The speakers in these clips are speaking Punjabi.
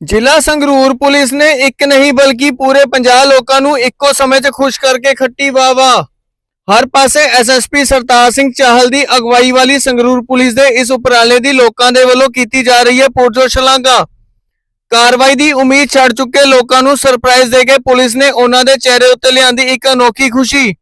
ਜ਼ਿਲ੍ਹਾ ਸੰਗਰੂਰ ਪੁਲਿਸ ਨੇ ਇੱਕ ਨਹੀਂ ਬਲਕਿ ਪੂਰੇ 50 ਲੋਕਾਂ ਨੂੰ ਇੱਕੋ ਸਮੇਂ 'ਚ ਖੁਸ਼ ਕਰਕੇ ਖੱਟੀ ਵਾਵਾ ਹਰ ਪਾਸੇ ਐਸਐਸਪੀ ਸਰਤਾਜ ਸਿੰਘ ਚਾਹਲ ਦੀ ਅਗਵਾਈ ਵਾਲੀ ਸੰਗਰੂਰ ਪੁਲਿਸ ਦੇ ਇਸ ਉਪਰਾਲੇ ਦੀ ਲੋਕਾਂ ਦੇ ਵੱਲੋਂ ਕੀਤੀ ਜਾ ਰਹੀ ਹੈ ਪੁਰਜੋ ਸ਼ਲਾਘਾ ਕਾਰਵਾਈ ਦੀ ਉਮੀਦ ਛੱਡ ਚੁੱਕੇ ਲੋਕਾਂ ਨੂੰ ਸਰਪ੍ਰਾਈਜ਼ ਦੇ ਕੇ ਪੁਲਿਸ ਨੇ ਉਹਨਾਂ ਦੇ ਚਿਹਰੇ ਉੱਤੇ ਲਿਆਂਦੀ ਇੱਕ ਅਨੋਖੀ ਖੁਸ਼ੀ।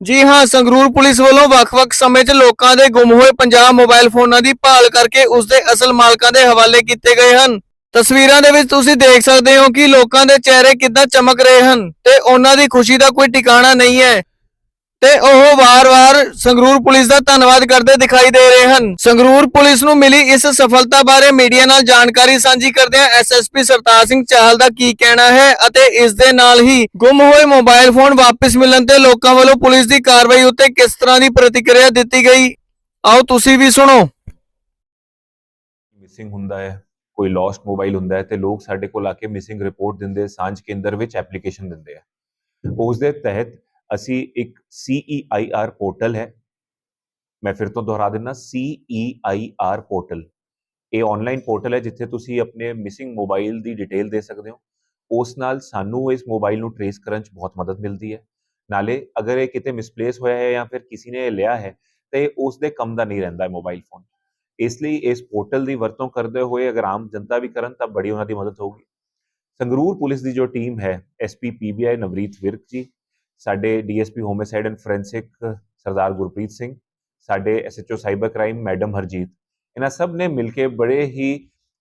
ਜੀ ਹਾਂ, ਸੰਗਰੂਰ ਪੁਲਿਸ ਵੱਲੋਂ ਵੱਖ-ਵੱਖ ਸਮੇਂ 'ਚ ਲੋਕਾਂ ਦੇ ਗੁੰਮ ਹੋਏ 50 ਮੋਬਾਈਲ ਫੋਨਾਂ ਦੀ ਭਾਲ ਕਰਕੇ ਉਸ ਦੇ ਅਸਲ ਮਾਲਕਾਂ ਦੇ ਹਵਾਲੇ ਕੀਤੇ ਗਏ ਹਨ। ਤਸਵੀਰਾਂ ਦੇ ਵਿੱਚ ਤੁਸੀਂ ਦੇਖ ਸਕਦੇ ਹੋ ਕਿ ਲੋਕਾਂ ਦੇ ਚਿਹਰੇ ਕਿੱਦਾਂ ਚਮਕ ਰਹੇ ਹਨ ਤੇ ਉਹਨਾਂ ਦੀ ਖੁਸ਼ੀ ਦਾ ਕੋਈ ਟਿਕਾਣਾ ਨਹੀਂ ਹੈ। ਤੇ ਉਹ ਵਾਰ-ਵਾਰ ਸੰਗਰੂਰ ਪੁਲਿਸ ਦਾ ਧੰਨਵਾਦ ਕਰਦੇ ਦਿਖਾਈ ਦੇ ਰਹੇ ਹਨ। ਸੰਗਰੂਰ ਪੁਲਿਸ ਨੂੰ ਮਿਲੀ ਇਸ ਸਫਲਤਾ ਬਾਰੇ ਮੀਡੀਆ ਨਾਲ ਜਾਣਕਾਰੀ ਸਾਂਝੀ ਕਰਦਿਆਂ ਐਸਐਸਪੀ ਸਰਤਾਜ ਸਿੰਘ ਚਾਹਲ ਦਾ ਕੀ ਕਹਿਣਾ ਹੈ ਅਤੇ ਇਸ ਦੇ ਨਾਲ ਹੀ ਗੁੰਮ ਹੋਏ ਮੋਬਾਈਲ ਫੋਨ ਵਾਪਸ ਮਿਲਣ ਤੇ ਲੋਕਾਂ ਵੱਲੋਂ ਪੁਲਿਸ ਦੀ ਕਾਰਵਾਈ ਉੱਤੇ ਕਿਸ ਤਰ੍ਹਾਂ ਦੀ ਪ੍ਰਤੀਕਿਰਿਆ ਦਿੱਤੀ ਗਈ? ਆਓ ਤੁਸੀਂ ਵੀ ਸੁਣੋ। ਮਿਸਿੰਗ ਹੁੰਦਾ ਹੈ। ਕੋਈ ਲੋਸਟ ਮੋਬਾਈਲ ਹੁੰਦਾ ਹੈ ਤੇ ਲੋਕ ਸਾਡੇ ਕੋਲ ਆ ਕੇ ਮਿਸਿੰਗ ਰਿਪੋਰਟ ਦਿੰਦੇ, ਸਾਂਝ ਕੇਂਦਰ ਵਿੱਚ ਐਪਲੀਕੇਸ਼ਨ ਦਿੰਦੇ ਆ। ਉਸ ਦੇ ਤਹਿਤ ਅਸੀਂ ਇੱਕ CEIR ਪੋਰਟਲ ਹੈ। ਮੈਂ ਫਿਰ ਤੋਂ ਦੁਹਰਾ ਦਿੰਦਾ CEIR ਪੋਰਟਲ ਇਹ ਆਨਲਾਈਨ ਪੋਰਟਲ ਹੈ ਜਿੱਥੇ ਤੁਸੀਂ ਆਪਣੇ ਮਿਸਿੰਗ ਮੋਬਾਈਲ ਦੀ ਡਿਟੇਲ ਦੇ ਸਕਦੇ ਹੋ। ਉਸ ਨਾਲ ਸਾਨੂੰ ਇਸ ਮੋਬਾਈਲ ਨੂੰ ਟਰੇਸ ਕਰਨ 'ਚ ਬਹੁਤ ਮਦਦ ਮਿਲਦੀ ਹੈ। ਨਾਲੇ ਅਗਰ ਇਹ ਕਿਤੇ ਮਿਸਪਲੇਸ ਹੋਇਆ ਹੈ ਜਾਂ ਫਿਰ ਕਿਸੇ ਨੇ ਇਹ ਲਿਆ ਹੈ, ਤੇ ਉਸ ਦੇ ਕੰਮ ਦਾ ਨਹੀਂ ਰਹਿੰਦਾ ਮੋਬਾਈਲ ਫੋਨ ਇਸ ਲਈ ਇਸ ਪੋਰਟਲ ਦੀ ਵਰਤੋਂ ਕਰਦੇ ਹੋਏ ਅਗਰ ਆਮ ਜਨਤਾ ਵੀ ਕਰਨ ਤਾਂ ਬੜੀ ਉਹਨਾਂ ਦੀ ਮਦਦ ਹੋਊਗੀ। ਸੰਗਰੂਰ ਪੁਲਿਸ ਦੀ ਜੋ ਟੀਮ ਹੈ ਐਸਪੀ ਪੀਬੀਆਈ ਨਵਰੀਤ ਵਿਰਕ ਜੀ, ਸਾਡੇ DSP homicide and forensic Sardar Gurpreet Singh, ਸਾਡੇ SHO cyber crime madam Harjeet, ਇਹਨਾਂ ਸਭ ਨੇ ਮਿਲ ਕੇ ਬੜੇ ਹੀ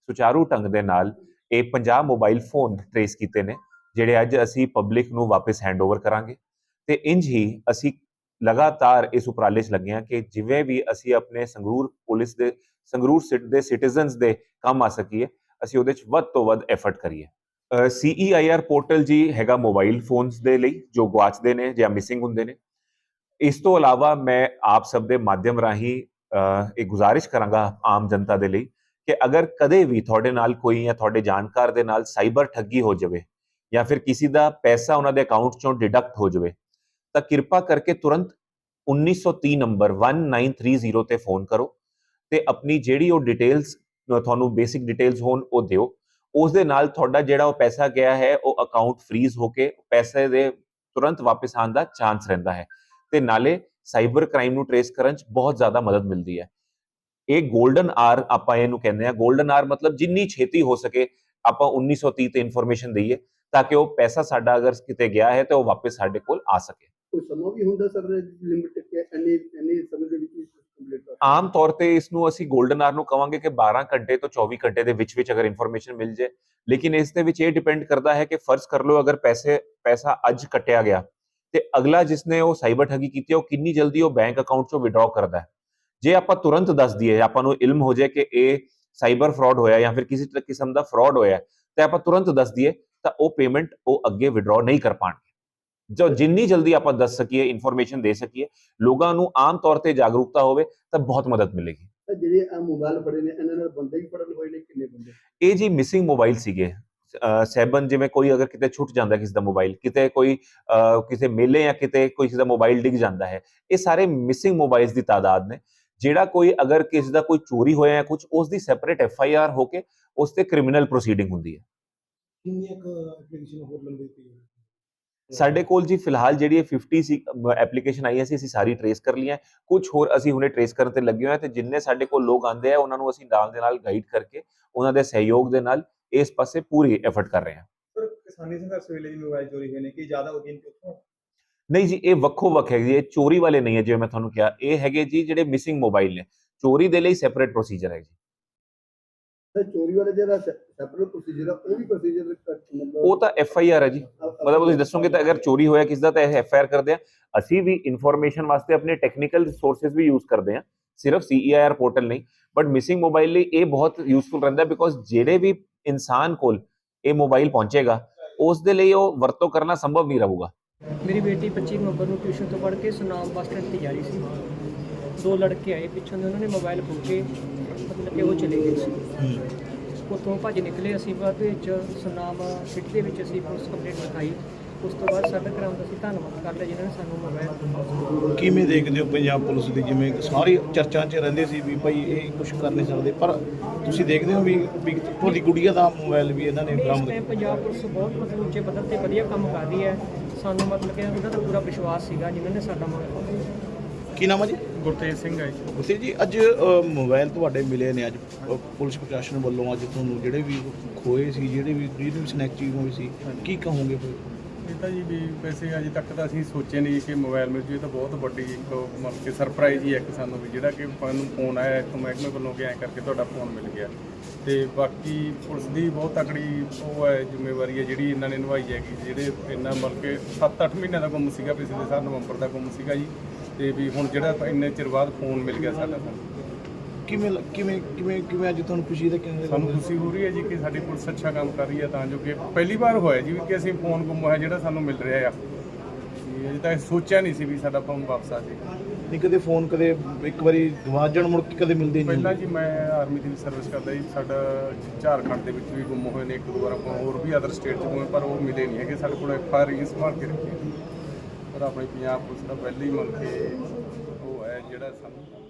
ਸੁਚਾਰੂ ਢੰਗ ਦੇ ਨਾਲ ਇਹ 50 ਮੋਬਾਈਲ ਫੋਨ ਟ੍ਰੇਸ ਕੀਤੇ ਨੇ, ਜਿਹੜੇ ਅੱਜ ਅਸੀਂ ਪਬਲਿਕ ਨੂੰ ਵਾਪਸ ਹੈਂਡਓਵਰ ਕਰਾਂਗੇ। ਤੇ ਇੰਜ ਹੀ ਅਸੀਂ ਲਗਾਤਾਰ ਇਸ ਉਪਰਾਲੇ 'ਚ ਲੱਗੇ ਹਾਂ ਕਿ ਜਿਵੇਂ ਵੀ ਅਸੀਂ ਆਪਣੇ ਸੰਗਰੂਰ ਪੁਲਿਸ ਦੇ, ਸੰਗਰੂਰ ਸਿਟ, ਦੇ ਸਿਟੀਜ਼ਨਸ ਦੇ ਕੰਮ ਆ ਸਕੀਏ, ਅਸੀਂ ਉਹਦੇ 'ਚ ਵੱਧ ਤੋਂ ਵੱਧ ਐਫਰਟ ਕਰੀਏ। ਸੀਈਆਈਆਰ ਪੋਰਟਲ ਜੀ ਹੈਗਾ ਮੋਬਾਈਲ ਫੋਨਸ ਦੇ ਲਈ, ਜੋ ਗਵਾਚਦੇ ਨੇ ਜਾਂ ਮਿਸਿੰਗ ਹੁੰਦੇ ਨੇ। ਇਸ ਤੋਂ ਇਲਾਵਾ ਮੈਂ ਆਪ ਸਭ ਦੇ ਮਾਧਿਅਮ ਰਾਹੀਂ ਇਹ ਗੁਜ਼ਾਰਿਸ਼ ਕਰਾਂਗਾ ਆਮ ਜਨਤਾ ਦੇ ਲਈ ਕਿ ਅਗਰ ਕਦੇ ਵੀ ਤੁਹਾਡੇ ਨਾਲ ਕੋਈ ਜਾਂ ਤੁਹਾਡੇ ਜਾਣਕਾਰ ਦੇ ਨਾਲ ਸਾਈਬਰ ਠੱਗੀ ਹੋ ਜਾਵੇ ਜਾਂ ਫਿਰ ਕਿਸੇ ਦਾ ਪੈਸਾ ਉਹਨਾਂ ਦੇ ਅਕਾਊਂਟ ਚੋਂ ਡਿਡਕਟ ਹੋ ਜਾਵੇ ਤਾਂ ਕਿਰਪਾ ਕਰਕੇ ਤੁਰੰਤ 1930 ਨੰਬਰ 1930 ਤੇ ਫੋਨ ਕਰੋ ਤੇ ਆਪਣੀ ਜਿਹੜੀ ਉਹ ਡਿਟੇਲਸ ਤੁਹਾਨੂੰ ਬੇਸਿਕ ਡਿਟੇਲਸ ਹੋਣ, ਉਹ ਦਿਓ। ਉਸ ਦੇ ਨਾਲ ਤੁਹਾਡਾ ਜਿਹੜਾ ਉਹ ਪੈਸਾ ਗਿਆ ਹੈ, ਉਹ ਅਕਾਊਂਟ ਫ੍ਰੀਜ਼ ਹੋ ਕੇ ਪੈਸੇ ਦੇ ਤੁਰੰਤ ਵਾਪਸ ਆਉਣ ਦਾ ਚਾਂਸ ਰਹਿੰਦਾ ਹੈ। ਤੇ ਨਾਲੇ ਸਾਈਬਰ ਕ੍ਰਾਈਮ ਨੂੰ ਟਰੇਸ ਕਰਨ 'ਚ ਬਹੁਤ ਜ਼ਿਆਦਾ ਮਦਦ ਮਿਲਦੀ ਹੈ। ਇਹ 골ਡਨ ਆਰ ਆਪਾਂ ਇਹਨੂੰ ਕਹਿੰਦੇ ਆ 골ਡਨ ਆਰ ਮਤਲਬ ਜਿੰਨੀ ਛੇਤੀ ਹੋ ਸਕੇ ਆਪਾਂ 1930 ਤੇ ਇਨਫੋਰਮੇਸ਼ਨ ਦਈਏ, ਤਾਂ ਕਿ ਉਹ ਪੈਸਾ ਸਾਡਾ ਅਗਰ ਕਿਤੇ ਗਿਆ ਹੈ ਤੇ ਉਹ ਵਾਪਸ ਸਾਡੇ ਕੋਲ ਆ ਸਕੇ। ਕੋਈ ਸਮਾਂ ਵੀ ਹੁੰਦਾ ਸਰ ਲਿਮਿਟ ਕਿ ਇੰਨੇ ਇੰਨੇ ਸਮੇਂ ਦੇ ਵਿੱਚ ਕੰਪਲੀਟ ਕਰ ਆਮ ਤੌਰ ਤੇ ਇਸ ਨੂੰ ਅਸੀਂ 골ਡਨ ਆਰ ਨੂੰ ਕਵਾਂਗੇ ਕਿ 12 ਘੰਟੇ ਤੋਂ 24 ਘੰਟੇ ਦੇ ਵਿੱਚ ਵਿੱਚ ਅਗਰ ਇਨਫੋਰਮੇਸ਼ਨ ਮਿਲ ਜੇ। ਲੇਕਿਨ ਇਸ ਦੇ ਵਿੱਚ ਇਹ ਡਿਪੈਂਡ ਕਰਦਾ ਹੈ ਕਿ ਫਰਜ਼ ਕਰ ਲਓ ਅਗਰ ਪੈਸੇ, ਪੈਸਾ ਅੱਜ ਕੱਟਿਆ ਗਿਆ ਤੇ ਅਗਲਾ ਜਿਸਨੇ ਉਹ ਸਾਈਬਰ ਠੱਗੀ ਕੀਤੀ ਉਹ ਕਿੰਨੀ ਜਲਦੀ ਉਹ ਬੈਂਕ ਅਕਾਊਂਟ ਚੋਂ ਵਿਡਰਾਅ ਕਰਦਾ ਹੈ। ਜੇ ਆਪਾਂ ਤੁਰੰਤ ਦੱਸ ਦਈਏ, ਆਪਾਂ ਨੂੰ ਇਲਮ ਹੋ ਜਾਏ ਕਿ ਇਹ ਸਾਈਬਰ ਫਰਾਡ ਹੋਇਆ ਜਾਂ ਫਿਰ ਕਿਸੇ ਕਿਸਮ ਦਾ ਫਰਾਡ ਹੋਇਆ ਤੇ ਆਪਾਂ ਤੁਰੰਤ ਦੱਸ ਦਈਏ ਤਾਂ ਉਹ ਪੇਮੈਂਟ ਉਹ ਅੱਗੇ ਵਿਡਰਾਅ ਨਹੀਂ ਕਰ ਪਾਣਗੇ। ਜੋ ਜਿੰਨੀ ਜਲਦੀ ਆਪਾਂ ਦੱਸ ਸਕੀਏ ਇਨਫੋਰਮੇਸ਼ਨ ਦੇ ਸਕੀਏ ਲੋਕਾਂ ਨੂੰ ਆਮ ਤੌਰ ਤੇ ਜਾਗਰੂਕਤਾ ਹੋਵੇ ਤਾਂ ਬਹੁਤ ਮਦਦ ਮਿਲੇਗੀ। ਜਿਹੜੇ ਆ ਮੋਬਾਈਲ ਫੜੇ ਨੇ ਇਹਨਾਂ ਨਾਲ ਬੰਦੇ ਵੀ ਫੜਨ ਹੋਏ ਨੇ ਕਿੰਨੇ ਬੰਦੇ? ਇਹ ਜੀ ਮਿਸਿੰਗ ਮੋਬਾਈਲ ਸੀਗੇ। ਸੈਬਨ ਜਿਵੇਂ ਕੋਈ ਅਗਰ ਕਿਤੇ ਛੁੱਟ ਜਾਂਦਾ ਕਿਸੇ ਦਾ ਮੋਬਾਈਲ ਕਿਤੇ ਕੋਈ ਕਿਸੇ ਮੇਲੇ ਜਾਂ ਕਿਤੇ ਕੋਈ ਕਿਸੇ ਦਾ ਮੋਬਾਈਲ ਡਿੱਗ ਜਾਂਦਾ ਹੈ ਇਹ ਸਾਰੇ ਮਿਸਿੰਗ ਮੋਬਾਈਲਸ ਦੀ ਤਾਦਾਦ ਨੇ। ਜਿਹੜਾ ਕੋਈ ਅਗਰ ਕਿਸੇ ਦਾ ਕੋਈ ਚੋਰੀ ਹੋਇਆ ਹੈ ਕੁਝ ਉਸ ਦੀ ਸੈਪਰੇਟ ਐਫ ਆਈ ਆਰ ਹੋ ਕੇ ਉਸ ਤੇ ਕ੍ਰਿਮੀਨਲ ਪ੍ਰੋਸੀਡਿੰਗ ਹੁੰਦੀ ਹੈ। ਕਿੰਨੀਆਂ ਕੁ ਐਪਲੀਕੇਸ਼ਨ ਹੋਰ ਲੰਬੇ ਪਈ ਸਾਡੇ ਕੋਲ ਜੀ ਫਿਲਹਾਲ ਜਿਹੜੀ ਇਹ 50 ਸੀ ਐਪਲੀਕੇਸ਼ਨ ਆਈਆਂ ਸੀ ਅਸੀਂ ਸਾਰੀ ਟਰੇਸ ਕਰ ਲਈਆਂ। ਕੁਝ ਹੋਰ ਅਸੀਂ ਹੁਣੇ ਟਰੇਸ ਕਰਨ ਤੇ ਲੱਗੇ ਹੋਏ ਹਾਂ ਤੇ ਜਿੰਨੇ ਸਾਡੇ ਕੋਲ ਲੋਕ ਆਂਦੇ ਆ ਉਹਨਾਂ ਨੂੰ ਅਸੀਂ ਨਾਲ ਦੇ ਨਾਲ ਗਾਈਡ ਕਰਕੇ ਉਹਨਾਂ ਦੇ ਸਹਿਯੋਗ ਦੇ ਨਾਲ ਇਸ ਪਾਸੇ ਪੂਰੀ ਐਫਰਟ ਕਰ ਰਹੇ ਹਾਂ। ਪਰ ਕਿਸਾਨੀ ਸੰਘਰਸ਼ ਵੇਲੇ ਵੀ ਮੋਬਾਈਲ ਚੋਰੀ ਹੋਏ ਨੇ ਕਿ ਜ਼ਿਆਦਾ ਹੋ ਗਏ ਨੇ ਕਿੱਥੋਂ ਨਹੀਂ ਜੀ ਇਹ ਵੱਖੋ ਵੱਖ ਹੈ ਜੀ ਇਹ ਚੋਰੀ ਵਾਲੇ ਨਹੀਂ ਹੈ ਜਿਵੇਂ ਮੈਂ ਤੁਹਾਨੂੰ ਕਿਹਾ। ਇਹ ਹੈਗੇ ਜੀ ਜਿਹੜੇ ਮਿਸਿੰਗ ਮੋਬਾਈਲ ਨੇ। ਚੋਰੀ ਦੇ ਲਈ ਸੈਪਰੇਟ ਪ੍ਰੋਸੀਜਰ ਹੈ ਜੀ। ਤਾਂ ਚੋਰੀ ਵਾਲੇ ਜਿਹੜਾ ਸੈਪਰੇਟ ਪ੍ਰੋਸੀਜਰ ਆ ਉਹ ਵੀ ਪ੍ਰੋਸੀਜਰ ਮਤਲਬ ਉਹ ਤਾਂ ਐਫ ਆਈ ਆਰ ਹੈ ਜੀ। ਮਤਲਬ ਤੁਸੀਂ ਦੱਸੋਗੇ ਤਾਂ ਅਗਰ ਚੋਰੀ ਹੋਇਆ ਕਿਸ ਦਾ ਤਾਂ ਇਹ ਐਫ ਆਈ ਆਰ ਕਰਦੇ ਆ। ਅਸੀਂ ਵੀ ਇਨਫੋਰਮੇਸ਼ਨ ਵਾਸਤੇ ਆਪਣੇ ਟੈਕਨੀਕਲ ਰਿਸੋਰਸਸ ਵੀ ਯੂਜ਼ ਕਰਦੇ ਆ। ਸਿਰਫ ਸੀਈਆਰ ਪੋਰਟਲ ਨਹੀਂ ਬਟ ਮਿਸਿੰਗ ਮੋਬਾਈਲ ਲਈ ਇਹ ਬਹੁਤ ਯੂਸਫੁਲ ਰਹਿੰਦਾ ਬਿਕੋਜ਼ ਜਿਹੜੇ ਵੀ ਇਨਸਾਨ ਕੋਲ ਇਹ ਮੋਬਾਈਲ ਪਹੁੰਚੇਗਾ ਉਸ ਦੇ ਲਈ ਉਹ ਵਰਤੋਂ ਕਰਨਾ ਸੰਭਵ ਨਹੀਂ ਰਹੂਗਾ। ਮੇਰੀ ਬੇਟੀ 25 ਨਵੰਬਰ ਨੂੰ ਟਿਊਸ਼ਨ ਤੋਂ ਪੜ੍ਹ ਕੇ ਸੁਨਾਮ ਬੱਸ ਸਟੈਂਡ ਤੇ ਜਾ ਰਹੀ ਸੀ। ਦੋ ਲੜਕੇ ਆਏ ਪਿੱਛੋਂ ਦੇ ਉਹਨਾਂ ਨੇ ਮੋਬਾਈਲ ਖੋਕੇ ਮਤਲਬ ਕਿ ਉਹ ਚਲੇ ਗਏ ਸੀ। ਉੱਥੋਂ ਭੱਜ ਨਿਕਲੇ ਅਸੀਂ ਬਾਅਦ ਵਿੱਚ ਸੁਨਾਮ ਸਿਟੀ ਦੇ ਵਿੱਚ ਅਸੀਂ ਪੁਲਿਸ ਕੰਪਲੇਂਟ ਲਿਖਾਈ। ਉਸ ਤੋਂ ਬਾਅਦ ਸਾਡੇ ਗ੍ਰਾਮ ਦਾ ਅਸੀਂ ਧੰਨਵਾਦ ਕਰ ਲਿਆ ਜਿਨ੍ਹਾਂ ਨੇ ਸਾਨੂੰ ਮੋਬਾਈਲ ਕਿਵੇਂ ਦੇਖਦੇ ਹੋ ਪੰਜਾਬ ਪੁਲਿਸ ਦੀ? ਜਿਵੇਂ ਸਾਰੀ ਚਰਚਾ 'ਚ ਰਹਿੰਦੇ ਸੀ ਵੀ ਭਾਈ ਇਹ ਕੁਝ ਕਰ ਨਹੀਂ ਸਕਦੇ ਪਰ ਤੁਸੀਂ ਦੇਖਦੇ ਹੋ ਵੀ ਤੁਹਾਡੀ ਗੁੜੀਆ ਦਾ ਮੋਬਾਈਲ ਵੀ ਇਹਨਾਂ ਨੇ ਬਰਾਮਦ ਪੰਜਾਬ ਪੁਲਿਸ ਬਹੁਤ ਮਤਲਬ ਉੱਚੇ ਪੱਧਰ ਤੇ ਵਧੀਆ ਕੰਮ ਕਰ ਰਹੀ ਹੈ। ਸਾਨੂੰ ਮਤਲਬ ਕਿ ਉਹਨਾਂ ਦਾ ਪੂਰਾ ਵਿਸ਼ਵਾਸ ਸੀਗਾ ਜਿਨ੍ਹਾਂ ਨੇ ਸਾਡਾ ਮੋਬਾਈਲ ਕੀ ਨਾਮ ਹੈ ਜੀ? ਗੁਰਤੇਜ ਸਿੰਘ ਹੈ ਜੀ ਗੁਰਤੇਜ ਜੀ ਅੱਜ ਅ, ਮੋਬਾਈਲ ਤੁਹਾਡੇ ਮਿਲੇ ਨੇ ਅੱਜ। ਅ, ਪੁਲਿਸ ਪ੍ਰਸ਼ਾਸਨ ਵੱਲੋਂ ਅੱਜ ਤੁਹਾਨੂੰ ਜਿਹੜੇ ਵੀ ਖੋਏ ਸੀ ਜਿਹੜੇ ਵੀ ਜਿਹੜੀ ਵੀ ਸਨੈਕ ਚੀਜ਼ ਹੋਈ ਸੀ ਕੀ ਕਹੋਗੇ ਫਿਰ? ਇਹ ਤਾਂ ਜੀ ਵੀ ਵੈਸੇ ਅਜੇ ਤੱਕ ਤਾਂ ਅਸੀਂ ਸੋਚੇ ਨਹੀਂ ਕਿ ਮੋਬਾਈਲ ਮਿਲ ਜੂ, ਇਹ ਤਾਂ ਬਹੁਤ ਵੱਡੀ ਇੱਕ ਮਤਲਬ ਕਿ ਸਰਪ੍ਰਾਈਜ਼ ਹੀ ਹੈ ਇੱਕ ਸਾਨੂੰ ਵੀ ਜਿਹੜਾ ਕਿ ਸਾਨੂੰ ਫੋਨ ਆਇਆ ਇੱਕ ਮਹਿਕਮੇ ਵੱਲੋਂ ਕਿ ਐਂ ਕਰਕੇ ਤੁਹਾਡਾ ਫੋਨ ਮਿਲ ਗਿਆ। ਤੇ ਬਾਕੀ ਪੁਲਿਸ ਦੀ ਬਹੁਤ ਤਕੜੀ ਉਹ ਹੈ, ਜ਼ਿੰਮੇਵਾਰੀ ਹੈ ਜਿਹੜੀ ਇਹਨਾਂ ਨੇ ਨਿਭਾਈ ਹੈਗੀ, ਜਿਹੜੇ ਇਹਨਾਂ ਮਤਲਬ ਕਿ 7-8 ਮਹੀਨਿਆਂ ਦਾ ਗੁੰਮ ਸੀਗਾ, ਪਿਛਲੇ ਸਾਲ ਨਵੰਬਰ ਦਾ ਗੁੰਮ ਸੀਗਾ ਜੀ। ਤੇ ਵੀ ਹੁਣ ਜਿਹੜਾ ਇੰਨੇ ਚਿਰ ਬਾਅਦ ਫੋਨ ਮਿਲ ਗਿਆ ਸਾਡਾ ਸਾਨੂੰ। ਕਿਵੇਂ ਕਿਵੇਂ ਕਿਵੇਂ ਕਿਵੇਂ ਅੱਜ ਤੁਹਾਨੂੰ ਖੁਸ਼ੀ ਦਾ ਕਿਵੇਂ ਸਾਨੂੰ ਖੁਸ਼ੀ ਹੋ ਰਹੀ ਹੈ ਜੀ ਕਿ ਸਾਡੀ ਪੁਲਿਸ ਅੱਛਾ ਕੰਮ ਕਰ ਰਹੀ ਹੈ ਤਾਂ ਜੋ ਕਿ ਪਹਿਲੀ ਵਾਰ ਹੋਇਆ ਜੀ ਕਿ ਅਸੀਂ ਫੋਨ ਗੁੰਮ ਹੋਇਆ ਜਿਹੜਾ ਸਾਨੂੰ ਮਿਲ ਰਿਹਾ ਆ। ਅਜੇ ਤਾਂ ਇਹ ਸੋਚਿਆ ਨਹੀਂ ਸੀ ਵੀ ਸਾਡਾ ਫੋਨ ਵਾਪਸ ਆ ਜੇ ਨਹੀਂ ਕਦੇ ਫੋਨ ਕਦੇ ਇੱਕ ਵਾਰੀ ਜਾਣ ਮੁੜ ਕੇ ਕਦੇ ਮਿਲਦੇ ਨਹੀਂ ਪਹਿਲਾਂ ਜੀ ਮੈਂ ਆਰਮੀ ਦੀ ਸਰਵਿਸ ਕਰਦਾ ਜੀ ਸਾਡਾ ਝਾਰਖੰਡ ਦੇ ਵਿੱਚ ਵੀ ਗੁੰਮ ਹੋਏ ਨੇ ਇੱਕ ਦੋ ਵਾਰ ਆਪਾਂ ਹੋਰ ਵੀ ਅਦਰ ਸਟੇਟ 'ਚ ਗੁੰਮੇ ਪਰ ਉਹ ਮਿਲੇ ਨਹੀਂ ਹੈਗੇ ਸਾਡੇ ਕੋਲ ਐਫ ਆਰ ਸੰਭਾਲ ਕੇ ਰੱਖੀ ਹੈ। ਪਰ ਆਪਣੀ ਪੰਜਾਬ ਪੁਲਿਸ ਦਾ ਪਹਿਲੇ ਹੀ ਮੰਗ ਕੇ ਉਹ ਹੈ ਜਿਹੜਾ ਸਾਨੂੰ